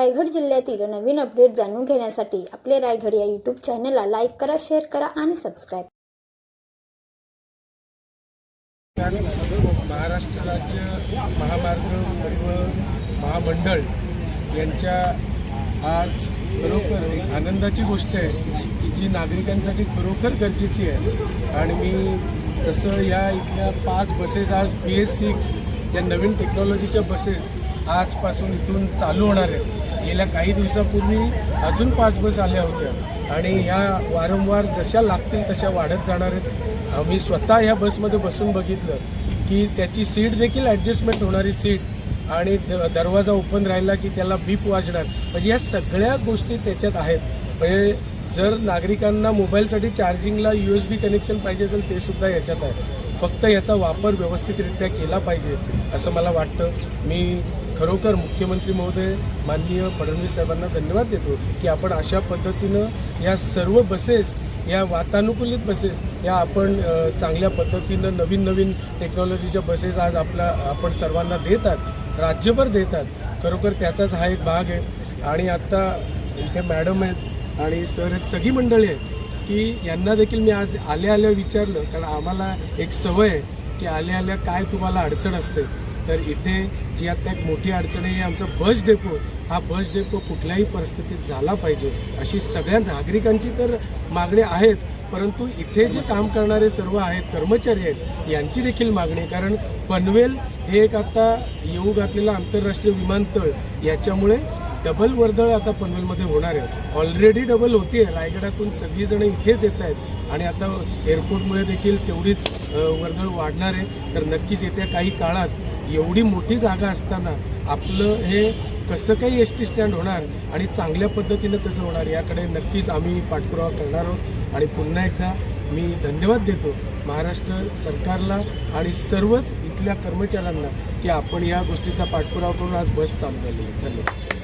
रायगड जिल्ह्यातील नवीन अपडेट जाणून घेण्यासाठी आपले रायगड या यूट्यूब चॅनलला लाईक करा शेअर करा आणि सबस्क्राईब महाराष्ट्र राज्य महामार्ग परिवहन महामंडळ यांच्या आज खरोखर एक आनंदाची गोष्ट आहे की जी नागरिकांसाठी खरोखर गरजेची आहे. आणि मी तसं या इथल्या पाच बसेस आज बी एस सिक्स या नवीन टेक्नॉलॉजीच्या बसेस आजपासून इथून चालू होणार आहेत. गेल्या काही दिवसापूर्वी अजून पाच बस आल्या होत्या. आणि ह्या वारंवार जशा लागतील तशा वाढत जाणार आहेत. आम्ही स्वतः ह्या बसमध्ये बसून बघितलं की त्याची सीट देखील ॲडजस्टमेंट होणारी सीट आणि द- दरवाजा ओपन राहिला की त्याला बीप वाजणार. म्हणजे या सगळ्या गोष्टी त्याच्यात आहेत. म्हणजे जर नागरिकांना मोबाईलसाठी चार्जिंगला यू एस बी कनेक्शन पाहिजे असेल ते सुद्धा याच्यात आहे. फक्त याचा वापर व्यवस्थितरित्या केला पाहिजे असं मला वाटतं. मी खरोखर मुख्यमंत्री महोदय माननीय फडणवीस साहेबांना धन्यवाद देतो की आपण अशा पद्धतीनं या सर्व बसेस या वातानुकूलित बसेस या आपण चांगल्या पद्धतीनं नवीन नवीन टेक्नॉलॉजीच्या बसेस आज आपल्या आपण सर्वांना देतात राज्यभर देतात खरोखर त्याचाच हा एक भाग आहे. आणि आत्ता इथे मॅडम आहेत आणि सर आहेत सगळी मंडळी आहेत. की यांना देखील मी आज आल्या आल्या विचारलं. कारण आम्हाला एक सवय आहे की आल्या आल्या काय तुम्हाला अडचण असते. तर इथे जी आता एक मोठी अडचण आहे ही आमचा बस डेपो. हा बस डेपो कुठल्याही परिस्थितीत झाला पाहिजे. अशी सगळ्या नागरिकांची तर मागणी आहेच. परंतु इथे जे काम करणारे सर्व आहेत कर्मचारी आहेत यांची देखील मागणी आहे. कारण पनवेल हे एक आता येऊ घातलेलं आंतरराष्ट्रीय विमानतळ याच्यामुळे डबल वर्दळ आता पनवेलमध्ये होणार आहे. ऑलरेडी डबल होती आहे रायगडातून सगळीजणं इथेच येत आहेत. आणि आता एअरपोर्टमुळे देखील तेवढीच वर्दळ वाढणार आहे. तर नक्कीच येत्या काही काळात एवढी मोठी जागा असताना आपलं हे कसं काही एस टी स्टँड होणार आणि चांगल्या पद्धतीनं कसं होणार याकडे नक्कीच आम्ही पाठपुरावा करणार आहोत. आणि पुन्हा एकदा मी धन्यवाद देतो महाराष्ट्र सरकारला आणि सर्वच इथल्या कर्मचाऱ्यांना की आपण या गोष्टीचा पाठपुरावा करून आज बस चालू झालेली आहे. धन्यवाद.